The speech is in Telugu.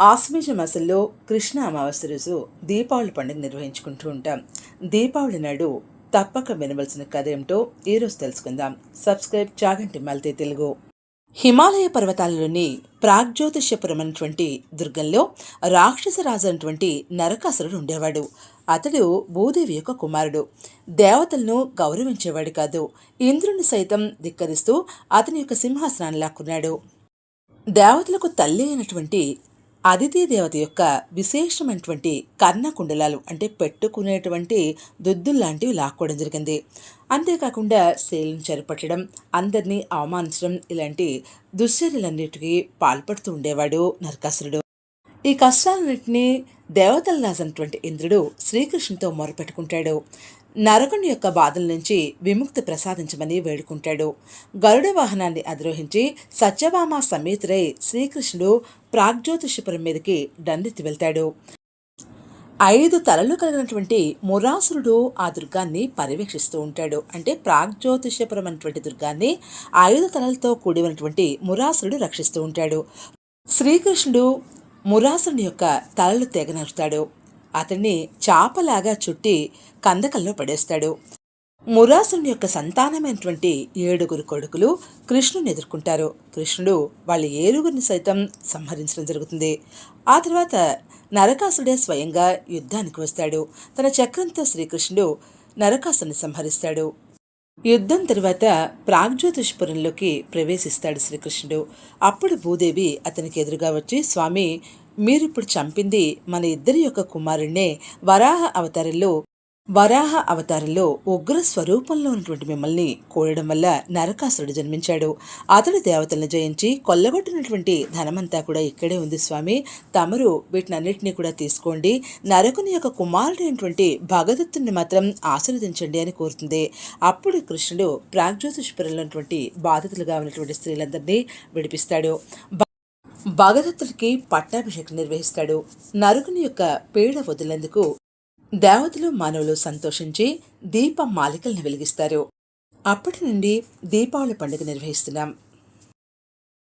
ఆశ్వేజ మాసంలో కృష్ణ అమావాస్య రోజు దీపావళి పండుగ నిర్వహించుకుంటూ ఉంటాం. దీపావళి నాడు తప్పక వినవలసిన కథ ఏమిటో ఈరోజు తెలుసుకుందాం. సబ్స్క్రైబ్ చాగంటి మల్తే తెలుగు. హిమాలయ పర్వతాలలోని ప్రాగ్జ్యోతిష్యపురం అనేటువంటి దుర్గంలో రాక్షసరాజు అనేటువంటి నరకాసురుడు ఉండేవాడు. అతడు భూదేవి యొక్క కుమారుడు. దేవతలను గౌరవించేవాడు కాదు. ఇంద్రుని సైతం ధిక్కరిస్తూ అతని యొక్క సింహాసనాన్ని లాక్కున్నాడు. దేవతలకు తల్లి అయినటువంటి అదితి దేవత యొక్క విశేషమైనటువంటి కర్ణకుండలాలు అంటే పెట్టుకునేటువంటి దుద్దుల్లాంటివి లాక్కోవడం జరిగింది. అంతేకాకుండా శైలిని చెరపట్టడం అందరినీ అవమానించడం ఇలాంటి దుశ్చర్యలన్నిటికీ పాల్పడుతూ ఉండేవాడు నరకాసురుడు. ఈ కష్టాలన్నింటినీ దేవతల రాజైనటువంటి ఇంద్రుడు శ్రీకృష్ణుతో మొరపెట్టుకుంటాడు. నరకుని యొక్క బాధల నుంచి విముక్తి ప్రసాదించమని వేడుకుంటాడు. గరుడ వాహనాన్ని అధిరోహించి సత్యభామ సమేతుడై శ్రీకృష్ణుడు ప్రాగ్జ్యోతిషపురం మీదకి దండెత్తి వెళ్తాడు. ఐదు తలలు కలిగినటువంటి మురాసురుడు ఆ దుర్గాన్ని పర్యవేక్షిస్తూ ఉంటాడు. అంటే ప్రాగ్జ్యోతిషపురం అనేటువంటి దుర్గాన్ని ఐదు తలలతో కూడి ఉన్నటువంటి మురాసురుడు రక్షిస్తూ ఉంటాడు. శ్రీకృష్ణుడు మురాసుని యొక్క తలలు తెగనరుతాడు అతన్ని చాపలాగా చుట్టి కందకల్లో పడేస్తాడు. మురాసుని యొక్క సంతానమైనటువంటి ఏడుగురు కొడుకులు కృష్ణుని ఎదుర్కొంటారు. కృష్ణుడు వాళ్ళ ఏరుగురిని సైతం సంహరించడం జరుగుతుంది. ఆ తర్వాత నరకాసుడే స్వయంగా యుద్ధానికి వస్తాడు. తన చక్రంతో శ్రీకృష్ణుడు నరకాసుని సంహరిస్తాడు. యుద్ధం తర్వాత ప్రాగ్జ్యోతిష్పురంలోకి ప్రవేశిస్తాడు శ్రీకృష్ణుడు. అప్పుడు భూదేవి అతనికి ఎదురుగా వచ్చి స్వామి మీరిప్పుడు చంపింది మన ఇద్దరి యొక్క కుమారుణ్ణే. వరాహ అవతారంలో వరాహ అవతారంలో ఉగ్ర స్వరూపంలో ఉన్నటువంటి మిమ్మల్ని కోరడం వల్ల నరకాసురుడు జన్మించాడు. అతడు దేవతలను జయించి కొల్లగొట్టినటువంటి ధనమంతా కూడా ఇక్కడే ఉంది స్వామి. తమరు వీటినన్నిటినీ కూడా తీసుకోండి. నరకుని యొక్క కుమారుడైనటువంటి భగదత్తుని మాత్రం ఆశీర్వదించండి అని కోరుతుంది. అప్పుడు కృష్ణుడు ప్రాగ్జ్యోతిష్పురంలోటువంటి బాధితులుగా ఉన్నటువంటి స్త్రీలందరినీ విడిపిస్తాడు. భగదత్తుడికి పట్టాభిషేకం నిర్వహిస్తాడు. నరుకుని యొక్క పీడ వదిలేందుకు దేవతలు మానవులు సంతోషించి దీప మాలికల్ని వెలిగిస్తారు. అప్పటి నుండి దీపావళి పండుగ నిర్వహిస్తున్నాం.